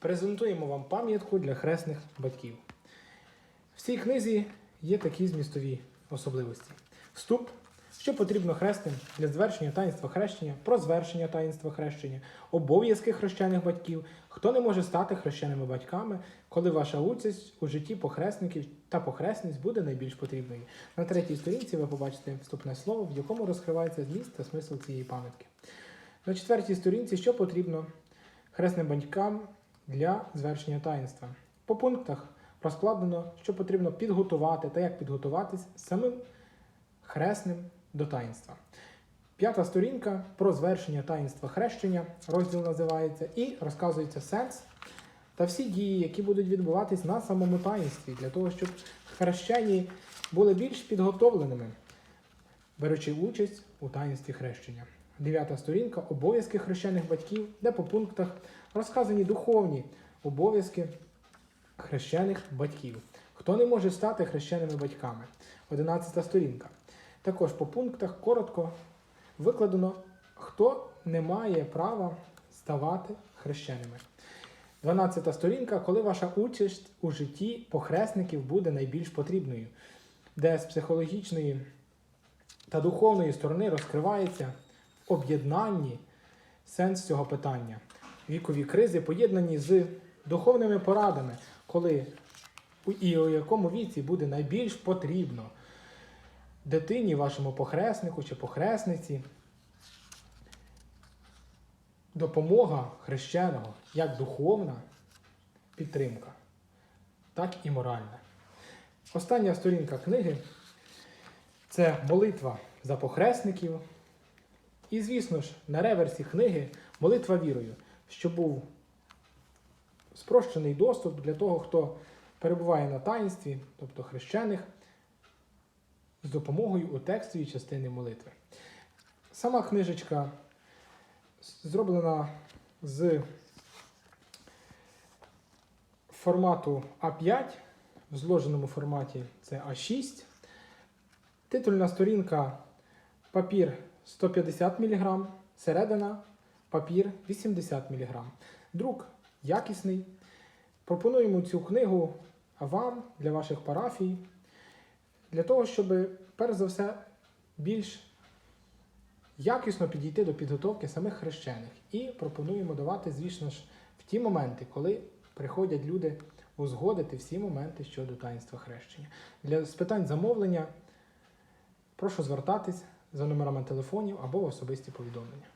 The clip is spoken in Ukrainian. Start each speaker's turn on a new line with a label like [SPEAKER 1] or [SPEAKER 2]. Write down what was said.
[SPEAKER 1] презентуємо вам пам'ятку для хресних батьків. В цій книзі є такі змістові особливості. Вступ, що потрібно хресним для звершення таїнства хрещення, про звершення таїнства хрещення, обов'язки хрещених батьків, хто не може стати хрещеними батьками, коли ваша участь у житті похресників та похресниць буде найбільш потрібною. На третій сторінці ви побачите вступне слово, в якому розкривається зміст та смисл цієї пам'ятки. На четвертій сторінці, що потрібно хресним батькам для звершення таїнства. По пунктах розкладено, що потрібно підготувати та як підготуватись самим хресним до таїнства. П'ята сторінка про звершення таїнства хрещення, розділ називається, і розказується сенс та всі дії, які будуть відбуватись на самому таїнстві, для того, щоб хрещені були більш підготовленими, беручи участь у таїнстві хрещення. Дев'ята сторінка обов'язки хрещених батьків, де по пунктах розказані духовні обов'язки хрещених батьків. Хто не може стати хрещеними батьками? Одинадцята сторінка. Також по пунктах коротко викладено, хто не має права ставати хрещеними. 12 сторінка, коли ваша участь у житті похресників буде найбільш потрібною, де з психологічної та духовної сторони розкривається об'єднанні сенс цього питання. Вікові кризи поєднані з духовними порадами, коли і у якому віці буде найбільш потрібно дитині, вашому похреснику чи похресниці допомога хрещеного як духовна підтримка, так і моральна. Остання сторінка книги це молитва за похресників. І, звісно ж, на реверсі книги молитва вірою, що був спрощений доступ для того, хто перебуває на таїнстві, тобто хрещених, з допомогою у текстовій частини молитви. Сама книжечка зроблена з формату А5, в зложеному форматі це А6. Титульна сторінка папір 150 мг, середина папір 80 мг. Друк якісний. Пропонуємо цю книгу вам для ваших парафій, для того, щоб, перш за все, більш якісно підійти до підготовки самих хрещених. І пропонуємо давати, звісно ж, в ті моменти, коли приходять люди узгодити всі моменти щодо таїнства хрещення. Для з питань замовлення прошу звертатись за номерами телефонів або в особисті повідомлення.